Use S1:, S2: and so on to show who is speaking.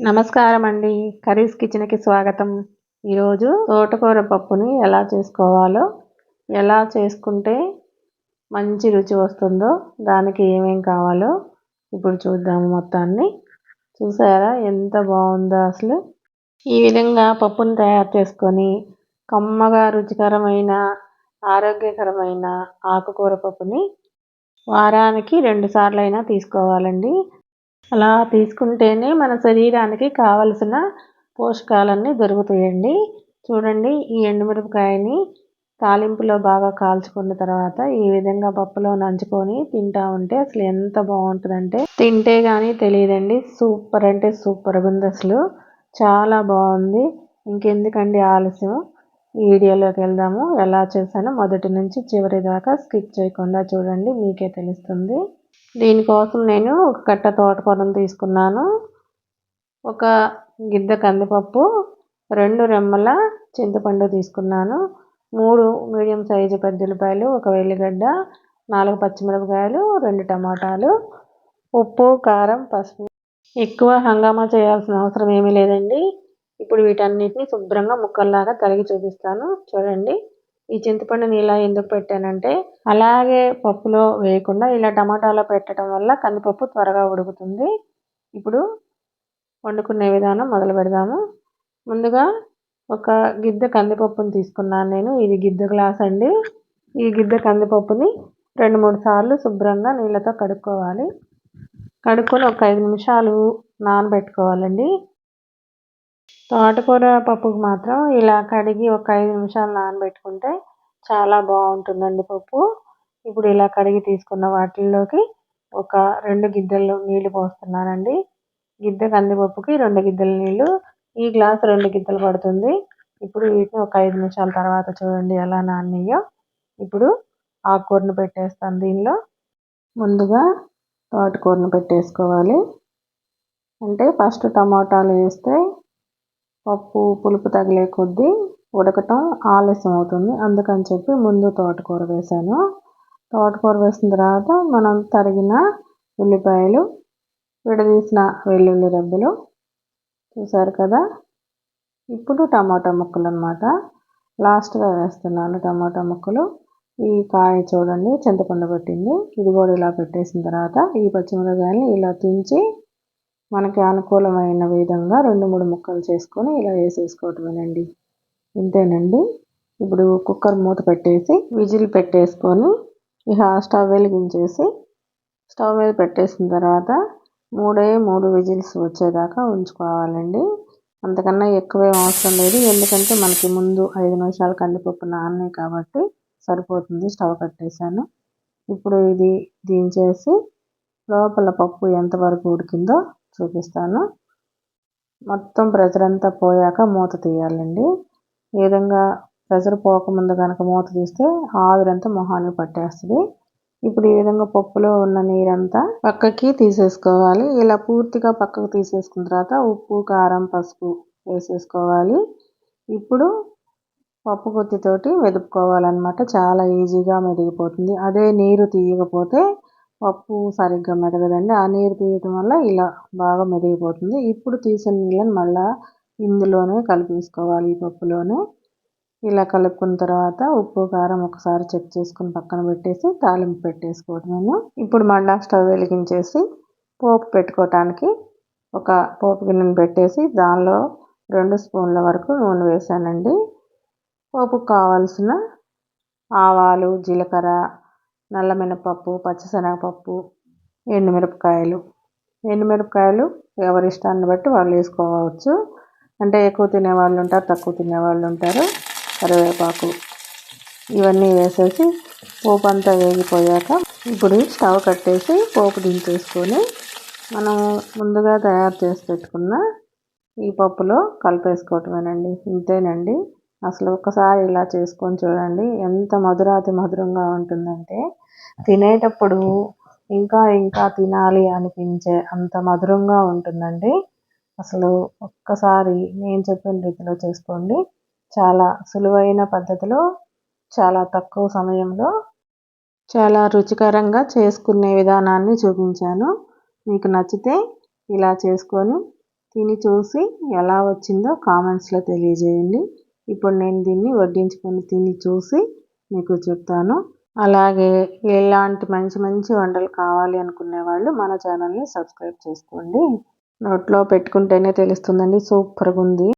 S1: నమస్కారం అండి కర్రీస్ కిచెన్కి స్వాగతం. ఈరోజు తోటకూర పప్పుని ఎలా చేసుకోవాలో ఎలా చేసుకుంటే మంచి రుచి వస్తుందో దానికి ఏమేం కావాలో ఇప్పుడు చూద్దాము మొత్తాన్ని. చూసారా ఎంత బాగుందో అసలు. ఈ విధంగా పప్పుని తయారు చేసుకొని కమ్మగా రుచికరమైన ఆరోగ్యకరమైన ఆకుకూర పప్పుని వారానికి రెండు సార్లు అయినా తీసుకోవాలండి. అలా తీసుకుంటేనే మన శరీరానికి కావలసిన పోషకాలన్నీ దొరుకుతాయండి. చూడండి ఈ ఎండుమిరపకాయని తాలింపులో బాగా కాల్చుకున్న తర్వాత ఈ విధంగా పప్పులో నంచుకొని తింటా ఉంటే అసలు ఎంత బాగుంటుందంటే తింటే కానీ తెలియదండి. సూపర్ అంటే సూపర్ ఉంది అసలు. చాలా బాగుంది. ఇంకెందుకండి ఆలస్యం? ఈ వీడియోలోకి వెళ్దాము. ఎలా చేశానో మొదటి నుంచి చివరి దాకా స్కిప్ చేయకుండా చూడండి మీకే తెలుస్తుంది. దీనికోసం నేను ఒక కట్ట తోటకూరను తీసుకున్నాను. ఒక గిద్ద కందిపప్పు రెండు రెమ్మల చింతపండు తీసుకున్నాను. మూడు మీడియం సైజు పెద్దలపాయలు ఒక వెల్లిగడ్డ నాలుగు పచ్చిమిరపకాయలు రెండు టమాటాలు ఉప్పు కారం పసుపు. ఎక్కువ హంగామా చేయాల్సిన అవసరం ఏమీ లేదండి. ఇప్పుడు వీటన్నిటిని శుభ్రంగా ముక్కల్లాగా తరిగి చూపిస్తాను. చూడండి. ఈ చింతపండుని ఇలా ఎందుకు పెట్టానంటే అలాగే పప్పులో వేయకుండా ఇలా టమాటాలో పెట్టడం వల్ల కందిపప్పు త్వరగా ఉడుకుతుంది. ఇప్పుడు వండుకునే విధానం మొదలు పెడదాము. ముందుగా ఒక గిద్ద కందిపప్పుని తీసుకున్నాను నేను. ఇది గిద్ద గ్లాస్ అండి. ఈ గిద్ద కందిపప్పుని రెండు మూడు సార్లు శుభ్రంగా నీళ్ళతో కడుక్కోవాలి. కడుక్కొని ఒక ఐదు నిమిషాలు నానబెట్టుకోవాలండి. తోటకూర పప్పుకు మాత్రం ఇలా కడిగి ఒక ఐదు నిమిషాలు నానబెట్టుకుంటే చాలా బాగుంటుందండి పప్పు. ఇప్పుడు ఇలా కడిగి తీసుకున్న వాటిల్లోకి ఒక రెండు గిద్దెలు నీళ్ళు పోస్తున్నానండి. గిద్దె కందిపప్పుకి రెండు గిద్దెల నీళ్ళు ఈ గ్లాస్ రెండు గిద్దెలు పడుతుంది. ఇప్పుడు వీటిని ఒక ఐదు నిమిషాల తర్వాత చూడండి ఎలా నాన్నయ్యో ఇప్పుడు ఆకుకూరను పెట్టేస్తాను దీనిలో. ముందుగా తోటకూరను పెట్టేసుకోవాలి. అంటే ఫస్ట్ టమాటాలు వేస్తే పప్పు పులుపు తగిలే కొద్దీ ఉడకటం ఆలస్యం అవుతుంది. అందుకని చెప్పి ముందు తోటకూర వేసాను తోటకూర వేసిన తర్వాత మనం తరిగిన ఉల్లిపాయలు విడదీసిన వెల్లుల్లి రెబ్బలు చూసారు కదా? ఇప్పుడు టమాటా ముక్కలు అనమాట లాస్ట్గా వేస్తున్నాను టమాటా ముక్కలు. ఈ కాయ చూడండి చింతపండు పెట్టింది. ఇది కూడా ఇలా పెట్టేసిన తర్వాత ఈ పచ్చిమిరకాయలని ఇలా తుంచి మనకి అనుకూలమైన విధంగా రెండు మూడు ముక్కలు చేసుకొని ఇలా వేసేసుకోవటమేనండి. ఇంతేనండి. ఇప్పుడు కుక్కర్ మూత పెట్టేసి విజిల్ పెట్టేసుకొని ఇక స్టవ్ వెలిగించేసి స్టవ్ మీద పెట్టేసిన తర్వాత మూడే మూడు విజిల్స్ వచ్చేదాకా ఉంచుకోవాలండి. అంతకన్నా ఎక్కువే అవసరం లేదు. ఎందుకంటే మనకి ముందు ఐదు నిమిషాలు కందిపప్పు నాన్నే కాబట్టి సరిపోతుంది స్టవ్ కట్టేసాను ఇప్పుడు ఇది దించేసి లోపల పప్పు ఎంతవరకు ఉడికిందో చూపిస్తాను. మొత్తం ప్రెజర్ అంతా పోయాక మూత తీయాలండి. ఈ విధంగా ప్రెజర్ పోకముందు కనుక మూత తీస్తే ఆవిరంతా మొహానికి పట్టేస్తుంది. ఇప్పుడు ఈ విధంగా పప్పులో ఉన్న నీరంతా పక్కకి తీసేసుకోవాలి. ఇలా పూర్తిగా పక్కకు తీసేసుకున్న తర్వాత ఉప్పు కారం పసుపు వేసేసుకోవాలి. ఇప్పుడు పప్పు గుత్తితోటి మెదుపుకోవాలన్నమాట. చాలా ఈజీగా మెదిగిపోతుంది. అదే నీరు తీయకపోతే పప్పు సరిగ్గా మెదగదండి. ఆ నీరు తీయటం వల్ల ఇలా బాగా మెదిగిపోతుంది. ఇప్పుడు తీసిన నీళ్ళని మళ్ళీ ఇందులోనే కలిపేసుకోవాలి ఈ పప్పులోనే. ఇలా కలుపుకున్న తర్వాత ఉప్పు కారం ఒకసారి చెక్ చేసుకుని పక్కన పెట్టేసి తాలింపు పెట్టేసుకోవడమేను ఇప్పుడు మళ్ళా స్టవ్ వెలిగించేసి పోపు పెట్టుకోవటానికి ఒక పోపు గిన్నెను పెట్టేసి దానిలో రెండు స్పూన్ల వరకు నూనె వేసానండి పోపుకు కావాల్సిన ఆవాలు జీలకర్ర నల్ల మినపప్పు పచ్చిశనగపప్పు ఎండుమిరపకాయలు. ఎండుమిరపకాయలు ఎవరి ఇష్టాన్ని బట్టి వాళ్ళు వేసుకోవచ్చు. అంటే ఎక్కువ తినేవాళ్ళు ఉంటారు తక్కువ తినేవాళ్ళు ఉంటారు. కరివేపాకు ఇవన్నీ వేసేసి పోపు అంతా వేగిపోయాక ఇప్పుడు స్టవ్ కట్టేసి పోపు దించేసుకొని మనం ముందుగా తయారు చేసి పెట్టుకున్న ఈ పప్పులో కలిపేసుకోవటమేనండి. ఇంతేనండి. అసలు ఒకసారి ఇలా చేసుకొని చూడండి ఎంత మధురాతి మధురంగా ఉంటుందంటే తినేటప్పుడు ఇంకా ఇంకా తినాలి అనిపించే అంత మధురంగా ఉంటుందండి. అసలు ఒక్కసారి నేను చెప్పిన రీతిలో చేసుకోండి. చాలా సులువైన పద్ధతిలో చాలా తక్కువ సమయంలో చాలా రుచికరంగా చేసుకునే విధానాన్ని చూపించాను. మీకు నచ్చితే ఇలా చేసుకొని తిని చూసి ఎలా వచ్చిందో కామెంట్స్లో తెలియజేయండి. ఇప్పుడు నేను దీన్ని వడ్డించుకొని తిని చూసి మీకు చెప్తాను. అలాగే ఇలాంటి మంచి మంచి వంటలు కావాలి అనుకునే వాళ్ళు మన ఛానల్ని సబ్స్క్రైబ్ చేసుకోండి. నోట్లో పెట్టుకుంటేనే తెలుస్తుందండి. సూపర్గా ఉంది.